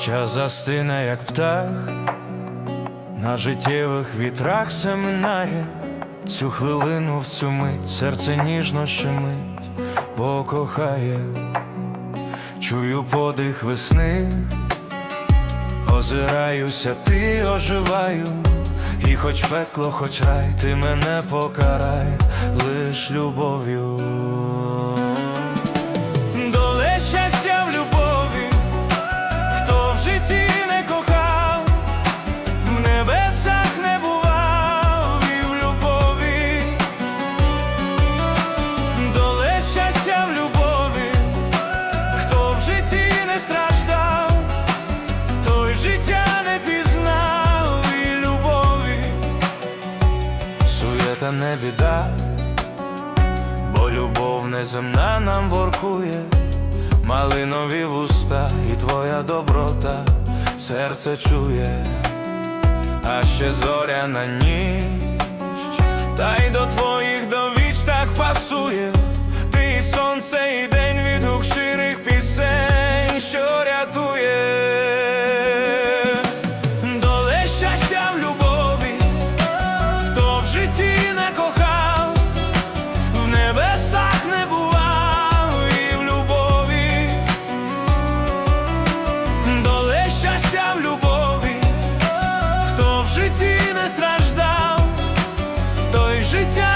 Час застине, як птах, на життєвих вітрах се минає, цю хвилину в цю мить серце ніжно щемить, бо кохає, чую подих весни, озираюся, ти оживаю, і хоч пекло, хоч рай, ти мене покарай лиш любов'ю. Суєта не біда. Бо любов неземна нам воркує, малинові вуста і твоя доброта, серце чує, а ще зоряна ніч, та й до пасує. життя.